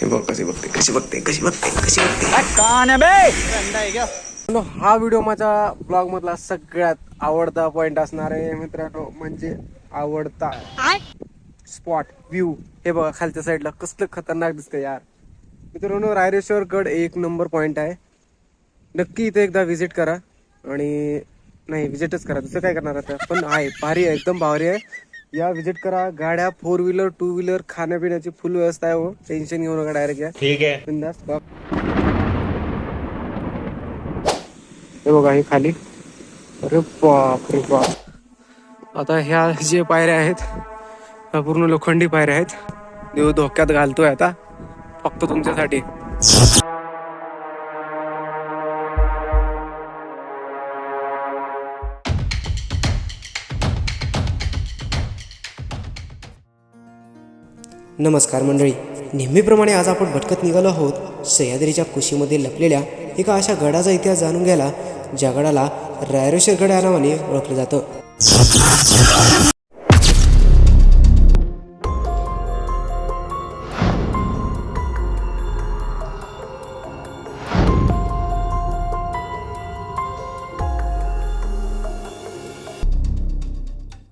हे बघ कशी बघते कशी बघते कशी बघते कशी बघते. मित्रांनो, हा व्हिडिओ माझ्या ब्लॉग मधला सगळ्यात आवडता पॉइंट असणार आहे मित्रांनो म्हणजे आवडता स्पॉट व्ह्यू हे बघा खालच्या साईडला कसलं खतरनाक दिसतंय यार. मित्रांनो रायरेश्वर गड एक नंबर पॉइंट आहे. नक्की इथे एकदा व्हिजिट करा. आणि नाही व्हिजिटच करा. दुसरं काय करणार आता? पण आहे भारी आहे एकदम भारी आहे. या व्हिजिट करा. गाड्या फोर व्हीलर टू व्हीलर खाण्यापिण्याची फुल व्यवस्था आहे हो. टेन्शन घेऊ नका डायरेक्ट या. ठीक है बिंदास हे बघा हे खाली. अरे बाप रे बाप. आता ह्या जे पायऱ्या आहेत ह्या पूर्ण लोखंडी पायऱ्या आहेत. देव धोक्यात घालतोय आता. फक्त तुमच्यासाठी. नमस्कार मंडळी. नेहमीप्रमाणे आज आपण भटकत निघालो आहोत सह्याद्रीच्या कुशीमध्ये लपलेल्या एका अशा गडाचा इतिहास जाणून घ्यायला ज्या गडाला रायरेश्वर गड या नावाने ओळखलं जातं.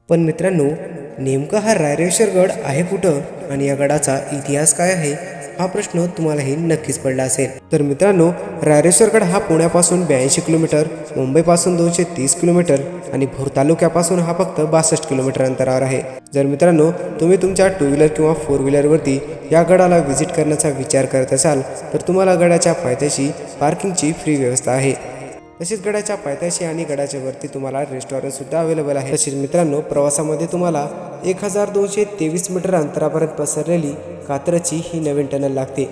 पण मित्रांनो नेमका हा रायरेश्वर गड आहे कुठं आणि या गडाचा इतिहास काय आहे हा प्रश्न तुम्हालाही नक्कीच पडला असेल. तर मित्रांनो रायरेश्वरगड हा पुण्यापासून ब्याऐंशी किलोमीटर मुंबईपासून दोनशे तीस किलोमीटर आणि भोर तालुक्यापासून हा फक्त बासष्ट किलोमीटर अंतरावर आहे. जर मित्रांनो तुम्ही तुमच्या टू व्हीलर किंवा फोर व्हीलरवरती या गडाला व्हिजिट करण्याचा विचार करत असाल तर तुम्हाला गडाच्या पायथ्याशी पार्किंगची फ्री व्यवस्था आहे. तसेच गडाच्या पायथ्याशी आणि गडाच्या वरती तुम्हाला रेस्टॉरंट सुद्धा अवेलेबल आहे. तसेच मित्रांनो प्रवासामध्ये तुम्हाला एक हजार दोनशे तेवीस मीटर अंतरापर्यंत पसरलेली कात्रची ही नवीन टनल लागते.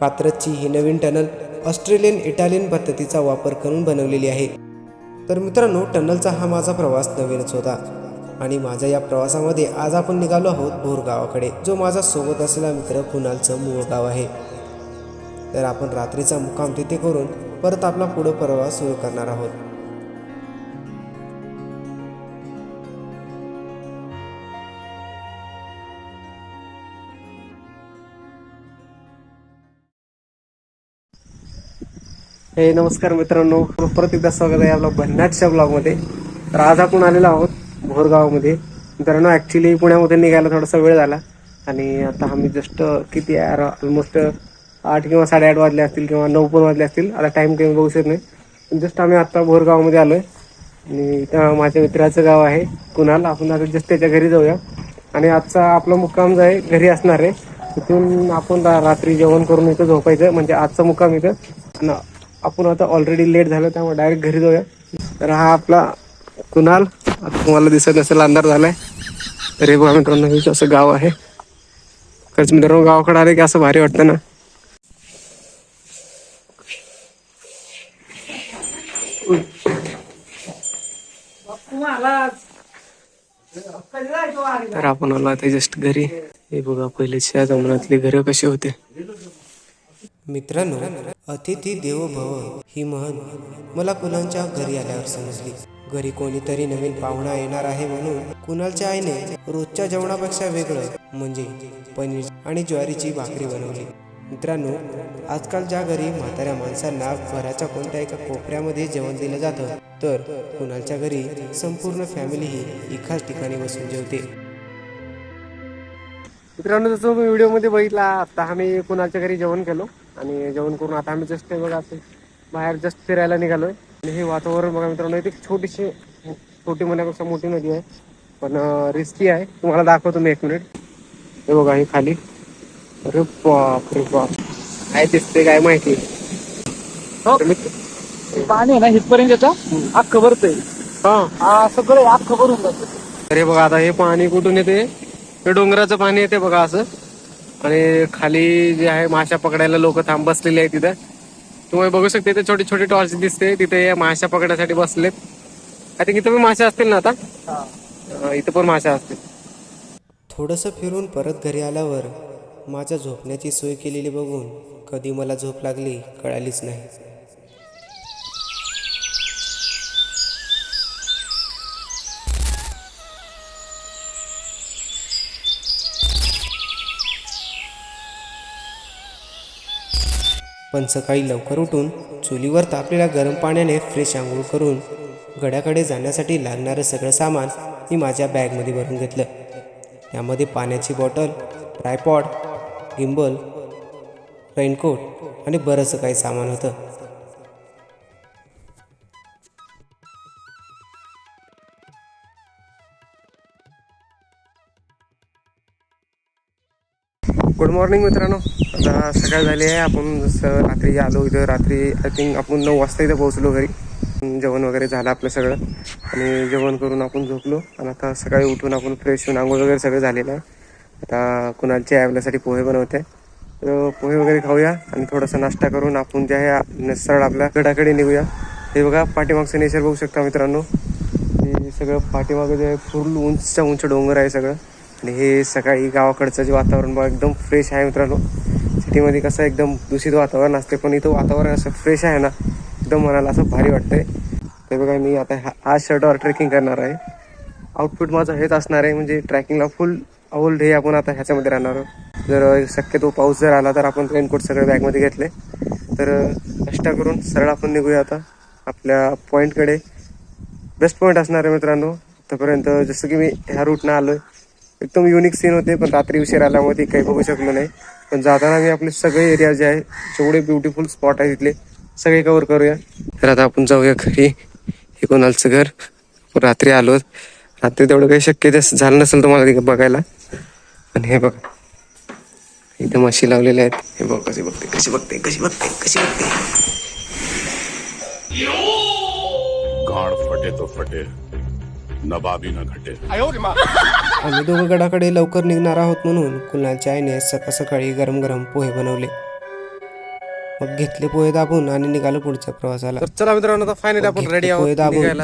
कात्रची ही नवीन टनल ऑस्ट्रेलियन इटालियन पद्धतीचा वापर करून बनवलेली आहे. तर मित्रांनो टनलचा हा माझा प्रवास नवीनच होता. आणि माझ्या या प्रवासामध्ये आज आपण निघालो आहोत भोर गावाकडे जो माझा सोबत असलेला मित्र कुणालचं मूळ गाव आहे. तर आपण रात्रीचा मुक्काम तिथे करून परत आपला पुढं प्रवास सुरू करणार आहोत. हे नमस्कार मित्रांनो परत एकदा स्वागत आहे आपला भन्नाटच्या ब्लॉगमध्ये. तर आज आपण आलेलो आहोत भोरगावमध्ये. मित्रांनो ऍक्च्युली पुण्यामध्ये निघायला थोडासा वेळ झाला आणि आता आम्ही जस्ट किती ऑलमोस्ट आठ किंवा साडेआठ वाजले असतील किंवा नऊ पण वाजले असतील आता टाईम काही बघू शकत नाही. जस्ट आम्ही आत्ता भोरगावमध्ये आलोय. आणि त्या माझ्या मित्राचं गाव आहे कुणाल. आपण आता जस्ट त्याच्या घरी जाऊया. आणि आजचा आपला मुक्काम जो आहे घरी असणार आहे. तिथून आपण रात्री जेवण करून इथं झोपायचं म्हणजे आजचा मुक्काम इथं. आणि आपण आता ऑलरेडी लेट झालं त्यामुळे डायरेक्ट घरी जाऊया. तर हा आपला कुणाल. आता तुम्हाला दिसत नसेल अंधार झालाय. तर हे बघा मित्रांनो असं गाव आहे. खरंच मित्रांनो गावाकडे आले की असं भारी वाटतं ना. तर आपण आलो आता जस्ट घरी. हे बघा पहिलेच्या जमान्यातले घर कसे होते. मित्रांनो अतिथी देवो भव ही म्हण मला कुणालच्या घरी आल्यावर समजली. घरी कोणीतरी नवीन पाहुणा येणार आहे म्हणून कुणालच्या आईने रोजच्या जेवणापेक्षा वेगळं म्हणजे पनीर आणि ज्वारीची भाकरी बनवली. मित्रांनो आजकाल ज्या घरी म्हाताऱ्या माणसांना घराच्या कोणत्या एका कोपऱ्यामध्ये जेवण दिलं जातं तर कुणालच्या घरी संपूर्ण फॅमिली ही एकाच ठिकाणी बसून जेवते. मित्रांनो जसं मी व्हिडिओमध्ये बघितला आता आम्ही कुणाच्या घरी जेवण केलो आणि जेवण करून आता आम्ही जस्ट बघा बाहेर जस्ट फिरायला निघालोय. आणि हे वातावरण बघा मित्रांनो इथे एक छोटीशी छोटी म्हणण्यापेक्षा मोठी नदी आहे पण रिस्की आहे. तुम्हाला दाखवतो मी एक मिनिट हे बघा हे खाली. अरे बाप रे बाप. काय दिसते काय माहिती? तर मित्र- पाणी आहे ना हितपर्यंत येतं. अख्खं भरतंय. हा. हा सगळं अख्खं भरून जातं अरे बघा आता हे पाणी कुठून येते? हे डोंगराचं पाणी येते बघा असं. आणि खाली जे आहे माशा पकडायला लोक थांब बसलेले आहेत तिथं. तुम्ही बघू शकता इथे छोटी छोटी टॉर्च दिसते. तिथे हे माशा पकडायसाठी बसलेत. आय थिंक इथं पण माशा असतील ना आता? अं, इथं पण माशा असतील. थोडंसं फिरून परत घरी आल्यावर माझ्या झोपण्याची सोय केलेली बघून कधी मला झोप लागली कळालीच नाही. पण सकाळी लवकर उठून चुलीवर तापलेल्या गरम पाण्याने फ्रेश आंघोळ करून गड्याकडे जाण्यासाठी लागणारं सगळं सामान मी माझ्या बॅगमध्ये भरून घेतलं. यामध्ये पाण्याची बॉटल ट्रायपॉड गिंबल रेनकोट आणि बरंचसं काही सामान होतं. गुड मॉर्निंग मित्रांनो. आता सकाळ झाली आहे. आपण जसं रात्री आलो इथं रात्री आय थिंक आपण नऊ वाजता इथं पोहोचलो घरी. जेवण वगैरे झालं आपलं सगळं. आणि जेवण करून आपण झोपलो. आणि आता सकाळी उठून आपण फ्रेश होऊन आंघोळ वगैरे सगळं झालेलं आहे. आता कुणालचे आपल्यासाठी पोहे बनवते. तर पोहे वगैरे खाऊया आणि थोडासा नाश्ता करून आपण जे आहे सरळ आपल्या गडाकडे निघूया. हे बघा पाठीमागचं नेचर बघू शकता मित्रांनो. हे सगळं पाठीमागं जे फुल उंचच्या उंच डोंगर आहे सगळं. आणि हे सकाळी गावाकडचं जे वातावरण बघा एकदम फ्रेश आहे मित्रांनो. सिटीमध्ये कसं एकदम दूषित वातावरण असते पण इथं वातावरण असं फ्रेश आहे ना एकदम मनाला असं भारी वाटतंय. ते बघा मी आता हा- आज शर्टवर ट्रेकिंग करणार आहे. आउटफिट माझं हेच असणार आहे म्हणजे ट्रॅकिंगला फुल अवल डे आपण आता ह्याच्यामध्ये राहणार आहोत. जर शक्यतो पाऊस जर आला तर आपण रेनकोट सगळे बॅगमध्ये घेतले. तर कष्ट करून सरळ आपण निघूया आता. आपल्या पॉईंटकडे बेस्ट पॉईंट असणार आहे मित्रांनो. आतापर्यंत जसं की मी ह्या रूटनं आलो एकदम युनिक सीन होते पण रात्री उशीर आल्यामुळे ते काही बघू शकलो नाही. पण जाताना मी आपले सगळे एरिया जे आहे जेवढे ब्युटिफुल स्पॉट आहे तिथले सगळे कवर करूया. तर आता आपण जाऊया घरी. हे कोणालचं घर? रात्री आलो रात्री तेवढं काही शक्य जास्त झालं नसेल तुम्हाला तिकडे बघायला. पण हे बघा. इथं म्हशी लावलेल्या आहेत. हे बघ कशी बघते कशी बघते कशी बघते कशी बघते. गाड़ फटे तो फटे. नवाबी न घटे. आम्ही दोघं गडाकडे लवकर निघणार आहोत म्हणून कुणालच्या आईने सकाळ सकाळी गरम गरम पोहे बनवले. मग घेतले पोहे दाबून आणि निघालो पुढच्या प्रवासाला. तर चला मित्रांनो आता फायनली आपण रेडी आहोत पोहे दाबून.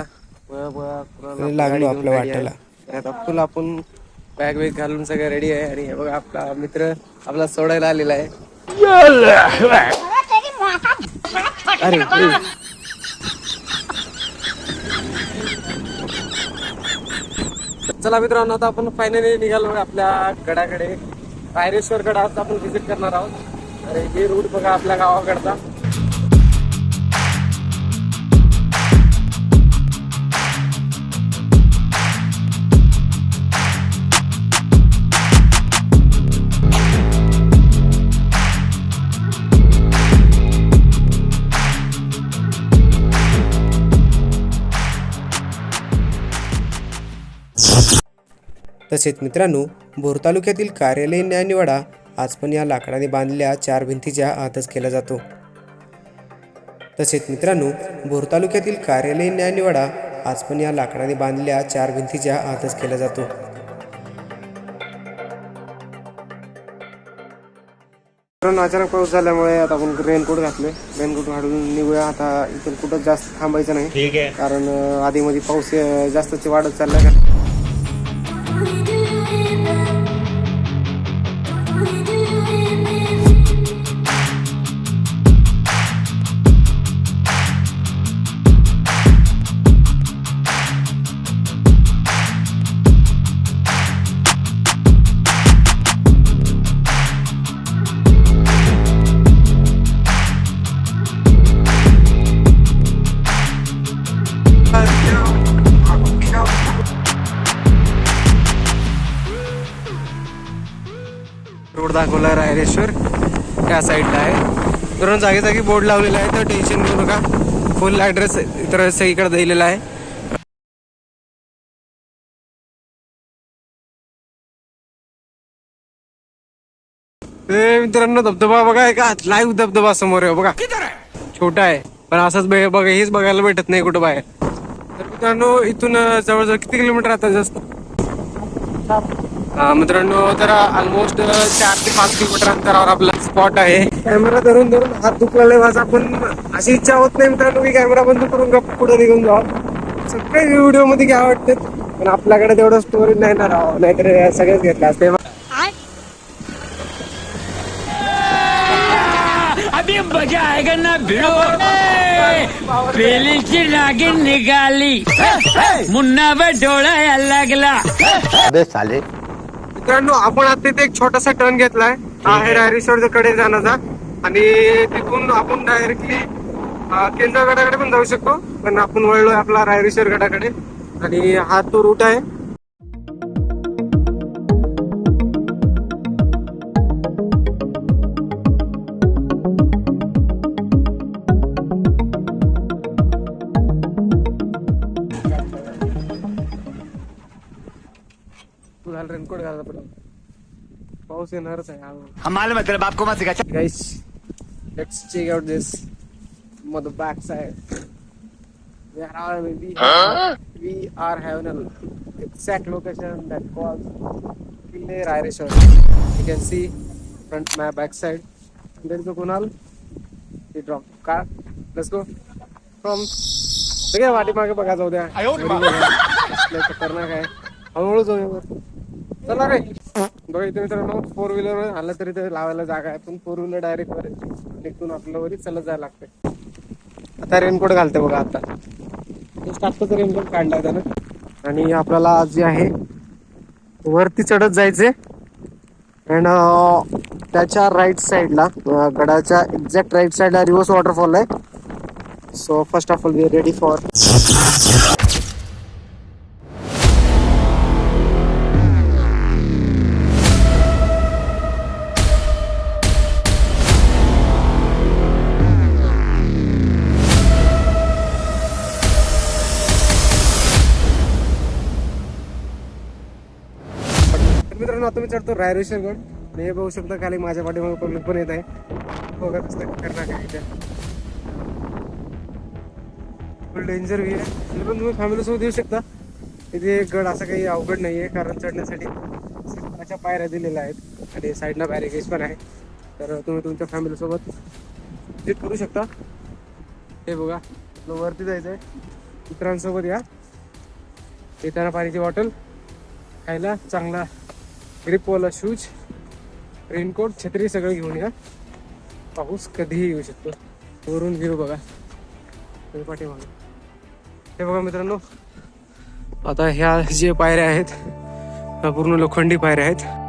लागलो आपल्या आता फुल आपण बॅग वेग घालून सगळं रेडी आहे. आणि हे बघा आपला मित्र आपला सोडायला आलेला आहे. अरे. चला मित्रांनो आता आपण फायनली निघालो आपल्या गडाकडे. रायरेश्वर गड आज आपण व्हिजिट करणार आहोत. अरे हे रूट बघा आपल्या गावाकडचा. तसेच मित्रांनो भोर तालुक्यातील कार्यालय न्यायनिवाडा आज पण या लाकडाने बांधलेल्या चार भिंतीच्या आतच केला जातो. तसेच मित्रांनो भोर तालुक्यातील कार्यालय न्यायनिवाडा आज पण या लाकडाने बांधलेल्या चार भिंतीच्या आतच केला जातो. अचानक पाऊस झाल्यामुळे आता आपण रेनकोट घातले रेनकोट घालून निघूया. आता इथून कुठं जास्त थांबायचं नाही. ठीक आहे. कारण आधी मध्ये पाऊस जास्तच वाढत चाललाय दाखवला रायरेश्वर त्या साईडला आहे. धरून जागी जागी बोर्ड लावलेला आहे तर टेन्शन घेऊ नका. फुल ॲड्रेस इतर सगळीकडे दिलेला आहे. ए, मित्रांनो धबधबा बघा का लाईव्ह धबधबा समोर आहे बघा. छोटा आहे पण असंच बघ बघा हेच बघायला भेटत नाही कुठं बाहेर. तर मित्रांनो इथून जवळजवळ किती किलोमीटर आता जास्त? मित्रांनो तर ऑलमोस्ट चार ते पाच किलोमीटर अंतरावर आपला स्पॉट आहे. कॅमेरा धरून धरून हात दुखलेला माझा पण अशी इच्छा होत नाही मित्रांनो की कॅमेरा बंद करून गप्प पुढे निघून जावं सगळे व्हिडिओमध्ये घ्या वाटते पण आपल्याकडे तेवढं स्टोरेज नाही ना राव नाहीतर सगळेच घेतलं असते. अभी मजा आएगा ना भिड़ो पेलीची नागिन निघाली मुन्ना डोळा लागला मित्रांनो आपण आता तिथे एक छोटासा टर्न घेतलाय. आहे. रायरेश्वरच्या कडे जाण्याचा. आणि तिथून आपण डायरेक्टली केंद्रगडाकडे पण जाऊ शकतो. पण आपण वळलोय आपला रायरेश्वर गडाकडे. आणि हा तो रूट आहे. रेनकोट घालायला पाऊस येणारच आहे मात्र बाप को? माझे गाईस चेक आउट दिस मद back side we are are we we are have an location that call clear I you can see front my back side then तो कुणाल ही ड्रॉप का लेट्स गो फ्रॉम सगळ्या वाटीमागे बघा जाऊ द्या करणार काय हळूहळू जाऊया चला रे. बघा इथे मित्रांनो फोर व्हीलर आलं तरी ते लावायला जागा आहे पण फोर व्हीलर डायरेक्ट वर निघून आपल्या वरी चालत जायला लागते आता रेनकोट घालते बघा आता. आत्ताच रेनकोट काढलाय त्यानं आणि आपल्याला आज जे आहे वरती चढत जायचे अँड त्याच्या राईट साईडला गडाच्या एक्झॅक्ट राईट साईडला रिव्हर्स वॉटरफॉल आहे. So first of all we ready for चढतो रायरेश्वरगड आणि हे बघू शकता खाली माझ्या पाठीमागे पब्लिक पण येत आहे. बघा कसं खतरनाक आहे फुल डेंजर व्ही आहे. तरी पण तुम्ही फॅमिलीसोबत येऊ शकता. इथे गड असं काही अवघड नाही आहे कारण चढण्यासाठी अशा पायऱ्या दिलेल्या आहेत. आणि साईडला बॅरिकेज पण आहे. तर तुम्ही तुमच्या फॅमिलीसोबत विजिट करू शकता. हे बघा आपलं वरती जायचं आहे मित्रांसोबत या. येताना पाण्याची बॉटल खायला चांगला ग्रिपवाला शूज रेनकोट छत्री सगळं घेऊन या. पाऊस कधीही येऊ शकतो. वरून व्ह्यू बघा. तुम्ही पाठीमागे हे बघा मित्रांनो आता ह्या जे पायऱ्या आहेत पूर्ण लोखंडी पायऱ्या आहेत.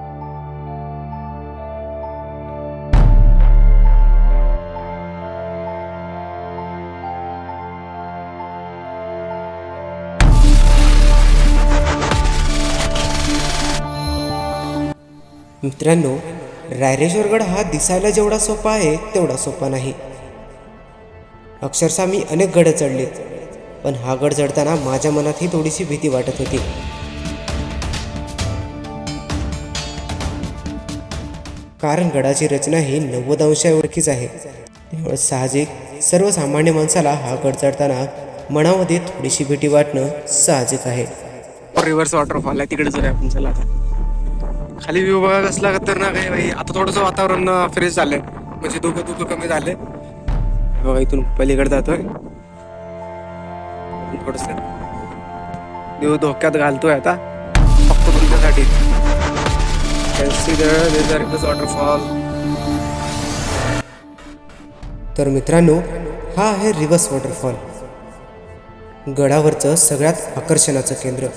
मित्रांनो रायरेश्वरगड हा दिसायला जेवढा सोपा आहे तेवढा सोपा नाही. अक्षरशः मी अनेक गड चढले पण हा गड चढताना माझ्या मनातही थोडीशी भीती वाटत होती. कारण गडाची रचना ही नव्वद अंशाएवढीच आहे. त्यामुळे साहजिक सर्वसामान्य माणसाला हा गड चढताना मनामध्ये थोडीशी भीती वाटणं साहजिक आहे. रिव्हर्स वॉटरफॉल आहे तिकडे जाऊया आपण चला आता. खाली विभागात बघा कसला खतरनाक आहे भाई. आता थोडंसं वातावरण फ्रेश झालंय. म्हणजे धुकं धुकं कमी झाले बघा इथून पलीकडे जातोय. थोडस देव धोक्यात घालतोय आता. फक्त तुमच्यासाठी. वॉटरफॉल तर मित्रांनो हा आहे रिव्हर्स वॉटरफॉल. गडावरचं सगळ्यात आकर्षणाचं केंद्र.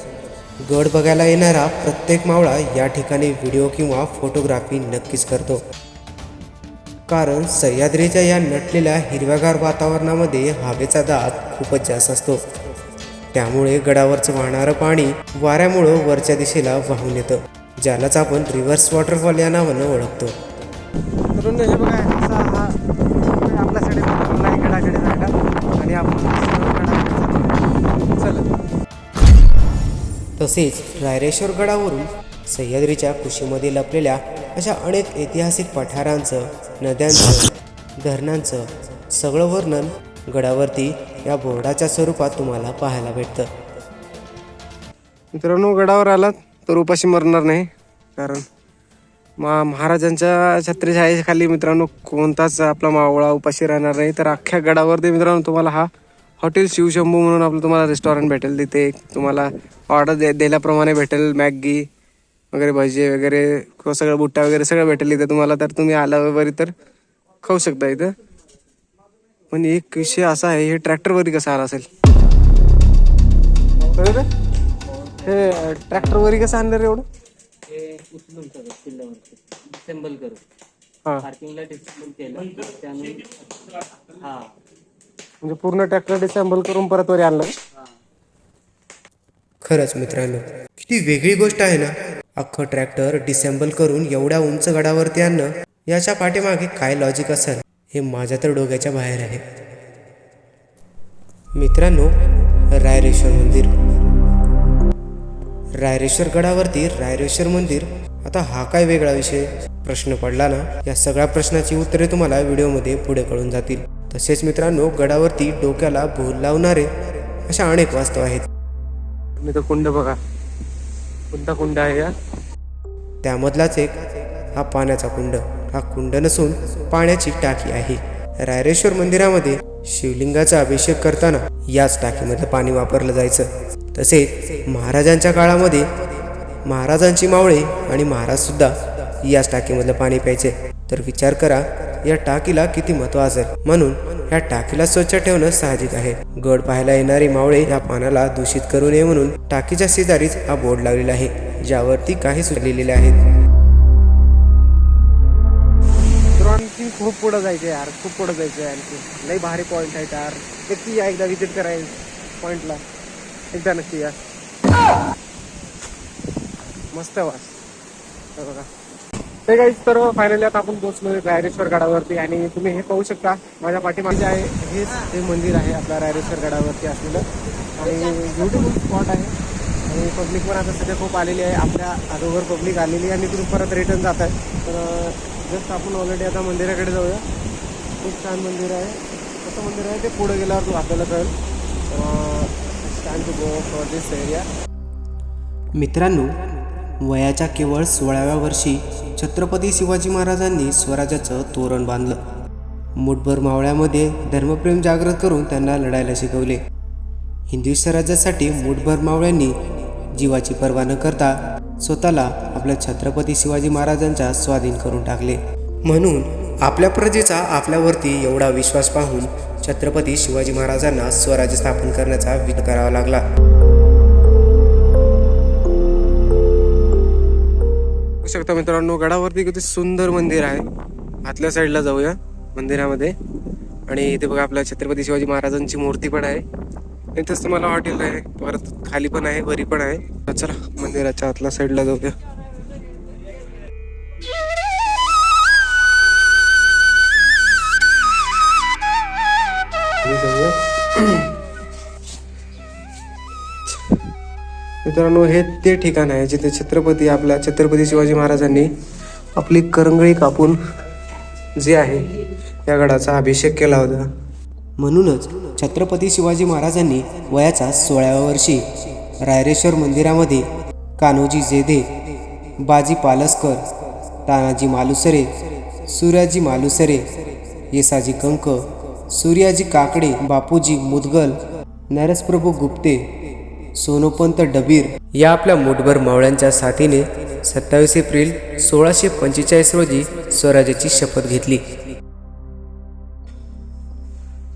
गड बघायला येणारा प्रत्येक मावळा या ठिकाणी व्हिडिओ किंवा फोटोग्राफी नक्कीच करतो. कारण सह्याद्रीच्या या नटलेल्या हिरव्यागार वातावरणामध्ये हवेचा दात खूपच जास्त असतो. त्यामुळे गडावरचं वाहणारं पाणी वाऱ्यामुळं वरच्या दिशेला वाहून येतं ज्यालाच आपण रिव्हर्स वॉटरफॉल या नावानं ओळखतो. तसेच रायरेश्वर गडावरून सह्याद्रीच्या कुशीमध्ये लपलेल्या अशा अनेक ऐतिहासिक पठारांचं नद्यांचं धरणांचं सगळं वर्णन गडावरती या बोर्डाच्या स्वरूपात तुम्हाला पाहायला भेटतं. मित्रांनो गडावर आलात तर उपाशी मरणार नाही कारण मा महाराजांच्या छत्रीछायेखाली मित्रांनो कोणताच आपला मावळा उपाशी राहणार नाही. तर अख्ख्या गडावरती मित्रांनो तुम्हाला हा हॉटेल शिवशंभू म्हणून आपलं तुम्हाला रेस्टॉरंट भेटेल. तिथे तुम्हाला ऑर्डर दे दिल्याप्रमाणे भेटेल मॅगी वगैरे भजी वगैरे किंवा सगळं बुट्टा वगैरे सगळं भेटेल इथे तुम्हाला. तर तुम्ही आल्यावर तर खाऊ शकता इथं. पण एक विषय असा आहे हे ट्रॅक्टरवरती कसं आला असेल? बरोबर? हे ट्रॅक्टरवरी कसं आणलं रे एवढं? हा. म्हणजे पूर्ण ट्रॅक्टर डिसेंबल करून परत वर आणलं. खरंच मित्रांनो किती वेगळी गोष्ट आहे ना? अख्खं ट्रॅक्टर डिसेंबल करून एवढ्या उंच गडावरती आणणं याच्या पाठीमागे काय लॉजिक असेल? हे माझ्या तर डोक्याच्या बाहेर आहे. मित्रांनो रायरेश्वर मंदिर. रायरेश्वर गडावरती रायरेश्वर मंदिर? आता हा काय वेगळा विषय? प्रश्न पडला ना? या सगळ्या प्रश्नाची उत्तरे तुम्हाला व्हिडिओमध्ये पुढे कळून जातील. तसेच मित्रांनो गडावरती डोक्याला भूल लावणारे अशा अनेक वास्तव आहेत. मी तो कुंड बघा. कोणता कुंड आहे या त्यामधलाच एक हा पाण्याचा कुंड. हा कुंड नसून पाण्याची टाकी आहे. रायरेश्वर मंदिरामध्ये शिवलिंगाचा अभिषेक करताना याच टाकीमधलं पाणी वापरलं जायचं. तसेच महाराजांच्या काळामध्ये महाराजांची मावळे आणि महाराज सुद्धा याच टाकीमधलं पाणी प्यायचे. तर विचार करा या टाकीला किती महत्त्व असेल? म्हणून या टाकीला स्वच्छ ठेवणं साहजिक आहे. गड पाहायला येणारी मावळे या पाण्याला दूषित करू नये म्हणून टाकीच्या शेजारीच हा बोर्ड लावलेला आहे ज्यावरती काही सुचलेले आहेत. आणखी खूप पुढं जायचं यार खूप पुढं जायचं आहे आणखी. लई भारी पॉईंट आहे यार. नक्की या एकदा विजिट करायला पॉईंटला एकदा नक्की या. मस्त वास. बघा. ते काही तर फायनली आता आपण पोहोचलो रायरेश्वर गडावरती आणि तुम्ही हे पाहू शकता माझ्या पाठीमागे आहे हेच हे मंदिर आहे आपल्या रायरेश्वर गडावरती असलेलं. आणि ब्युटिफुल स्पॉट आहे. आणि पब्लिक पण आता सध्या खूप आलेली आहे. आपल्या अगोदर पब्लिक आलेली आहे आणि तुम्ही परत रिटर्न जात आहे. तर जस्ट आपण ऑलरेडी आता मंदिराकडे जाऊया. खूप छान मंदिर आहे. कसं मंदिर आहे ते पुढे गेल्यावर तू आपल्याला कळेल. Stand to go for this area मित्रांनो वयाच्या केवळ सोळाव्या वर्षी छत्रपती शिवाजी महाराजांनी स्वराज्याचं तोरण बांधलं. मुठभर मावळ्यामध्ये धर्मप्रेम जागृत करून त्यांना लढायला शिकवले. हिंदवी स्वराज्यासाठी मुठभर मावळ्यांनी जीवाची पर्वा न करता स्वतःला आपल्या छत्रपती शिवाजी महाराजांच्या स्वाधीन करून टाकले. म्हणून आपल्या प्रजेचा आपल्यावरती एवढा विश्वास पाहून छत्रपती शिवाजी महाराजांना स्वराज्य स्थापन करण्याचा विचार करावा लागला. बघू शकता मित्रांनो गडावरती किती सुंदर मंदिर आहे. आतल्या साईडला जाऊया मंदिरामध्ये. आणि इथे बघा आपल्या छत्रपती शिवाजी महाराजांची मूर्ती पण आहे. इथेच तुम्हाला हॉटेल आहे. परत खाली पण आहे वरी पण आहे. चला मंदिराच्या आतल्या साईडला जाऊया. जाऊया. मित्रांनो हे ते ठिकाण आहे जिथे छत्रपती आपल्या छत्रपती शिवाजी महाराजांनी आपली करंगळी कापून जे आहे या गडाचा अभिषेक केला होता. म्हणूनच छत्रपती शिवाजी महाराजांनी वयाच्या सोळाव्या वर्षी रायरेश्वर मंदिरामध्ये कान्होजी जेधे बाजी पालसकर तानाजी मालुसरे सूर्याजी मालुसरे येसाजी कंक सूर्याजी काकडे बापूजी मुदगल नरसप्रभू गुप्ते सोनोपंत डबीर या आपल्या मुठभर मावळ्यांच्या साथीने सत्तावीस एप्रिल सोळाशे पंचेचाळीस रोजी स्वराज्याची शपथ घेतली.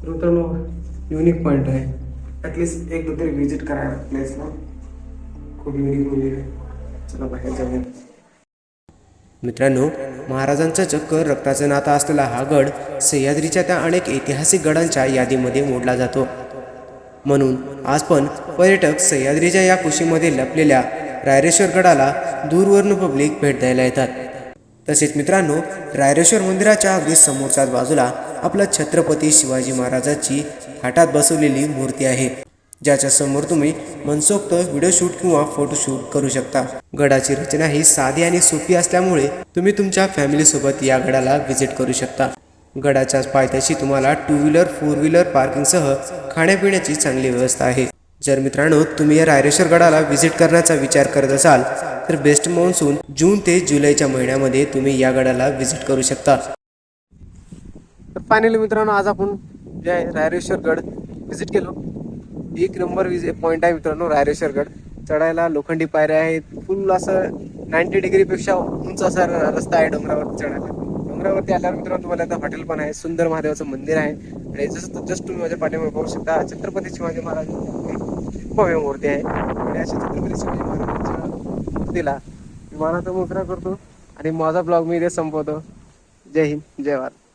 मित्रांनो युनिक पॉइंट आहे. ॲटलिस्ट एक तरी विजिट करायला प्लेसला खूप युनिक आहे. चला बाहेर जाऊया. मित्रांनो महाराजांचं चक्क रक्ताचं नातं असलेला हा गड सह्याद्रीच्या त्या अनेक ऐतिहासिक गडांच्या यादीमध्ये मोडला जातो. म्हणून आज पण पर्यटक सह्याद्रीच्या या कुशीमध्ये लपलेल्या रायरेश्वर गडाला दूरवरून पब्लिक भेट द्यायला येतात. तसेच मित्रांनो रायरेश्वर मंदिराच्या अगदी समोरच्याच बाजूला आपल्या छत्रपती शिवाजी महाराजाची हाटात बसवलेली मूर्ती आहे. ज्याच्या समोर तुम्ही मनसोक्त व्हिडिओ शूट किंवा फोटोशूट करू शकता. गडाची रचना ही साधी आणि सोपी असल्यामुळे तुम्ही तुमच्या फॅमिलीसोबत या गडाला व्हिजिट करू शकता. गडाच्याच पायथ्याशी तुम्हाला टू व्हीलर फोर व्हीलर पार्किंगसह खाण्यापिण्याची चांगली व्यवस्था आहे. जर मित्रांनो तुम्ही या रायरेश्वर गडाला व्हिजिट करण्याचा विचार करत असाल तर बेस्ट मान्सून जून ते जुलैच्या महिन्यामध्ये तुम्ही या गडाला व्हिजिट करू शकता. तर फायनली मित्रांनो आज आपण जे आहे रायरेश्वर गड व्हिजिट केलो. एक नंबर पॉईंट आहे मित्रांनो रायरेश्वर गड. चढायला लोखंडी पायऱ्या आहेत. फुल असं नाईन्टी डिग्री पेक्षा उंच असा रस्ता आहे डोंगरावर चढायला. डोंगरावरती आल्यावर मित्रांनो तुम्हाला आता हॉटेल पण आहे सुंदर महादेवाचं मंदिर आहे. आणि जसं जस्ट तुम्ही माझ्या पाठीमागे पाहू शकता छत्रपती शिवाजी महाराज भव्य मूर्ती आहे. आणि अशा छत्रपती शिवाजी महाराजांच्या मूर्तीला विमानाचा मुद्रा करतो. आणि माझा ब्लॉग मी इथे संपवतो. जय हिंद जय भारत.